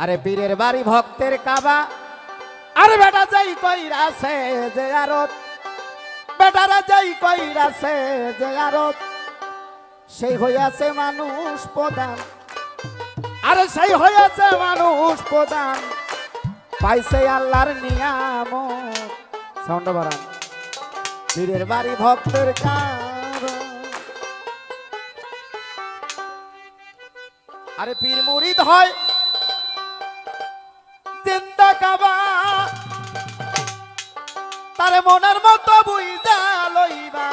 আরে পীরের বাড়ি ভক্তের কাবা। আরে বেটা যাই কইরাছে যে আরত। বেটারা যাই কইরাছে যে আরত। সেই হইয়াছে মানুষ প্রধান। আরে সেই হইয়াছে মানুষ প্রধান। পাইছে আল্লাহর নিয়াম সাউন্ড বাড়ান। পীরের বাড়ি ভক্তের কাবা। আরে পীর মুরিদ হয়। জিন্দা কাবা। তারে মনের মতো বুঝা লইবা।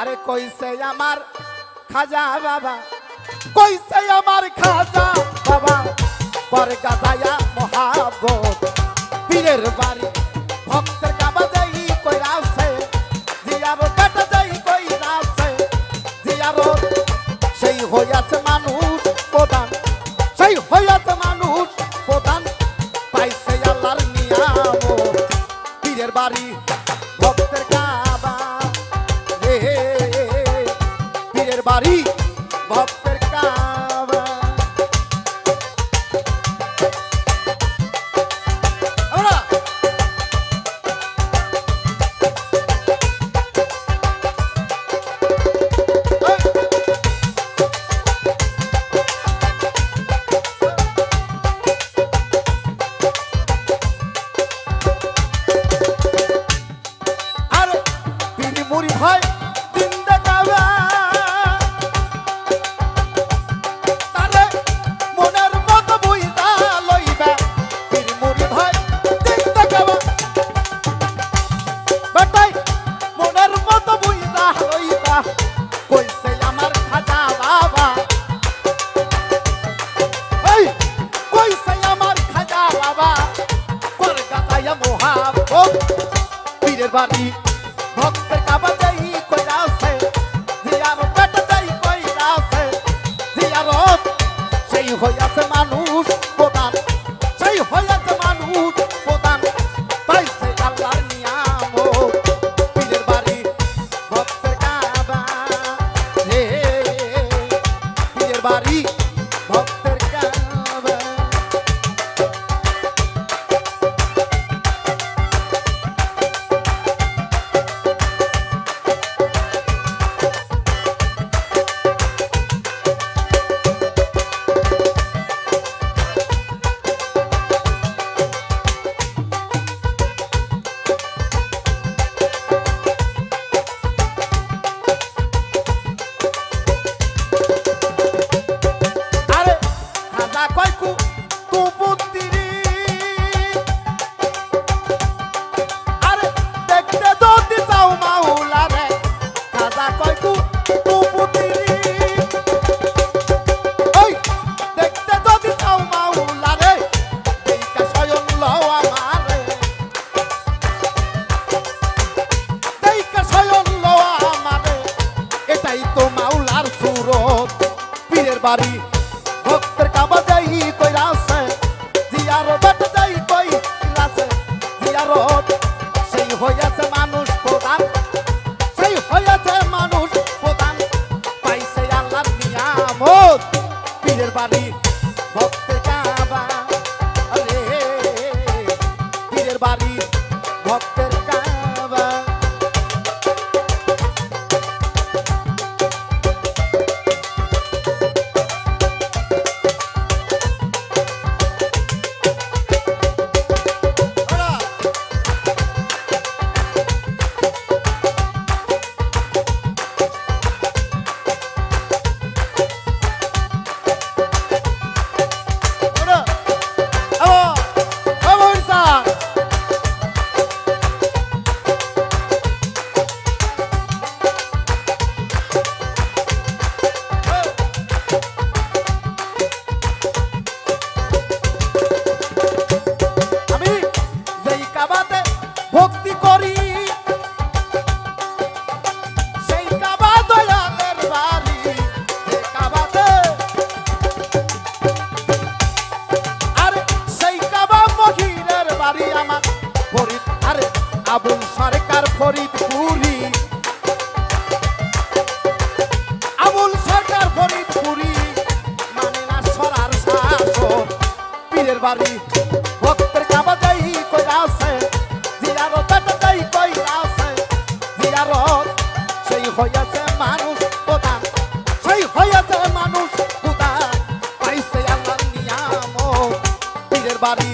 আরে কইছে আমার খাজা বাবা, কইছে আমার খাজা বাবা। পর গাজায়া মহাবত পীরের বাড়ি ভক্তের কাবা যাই কইরাছে, জিয়ার কাটা যাই কইরাছে, জিয়ার সেই হইয়াছে বাড়ি ভক্তের পীরের বাড়ি? ভক্তের কাবা যাই কইরাছে জিয়ার পেট যাই কইরাছে জিয়ারত সেই হইয়াছে মানুষ। বাড়ি সেই হইয়াছে মানুষ প্রধান। সেই হইয়াছে মানুষ প্রধান। পাইছে আল্লাহ নিয়াম পীরের বাড়ি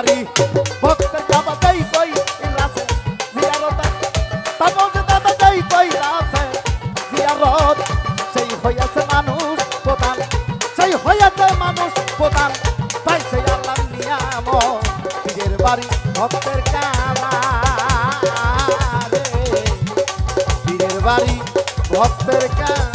বাড়ি। ভক্তের কাবা যাই কই? রাসে জিয়ারত। তামজ দাদা যাই কই? রাসে জিয়ারত। সেই হইয়াছে মানুষ প্রধান। সেই হইয়াছে মানুষ প্রধান। তাই সেই আল্লাহ নিয়াম পীরের বাড়ি ভক্তের কাবা রে বাড়ি ভক্তের কাবা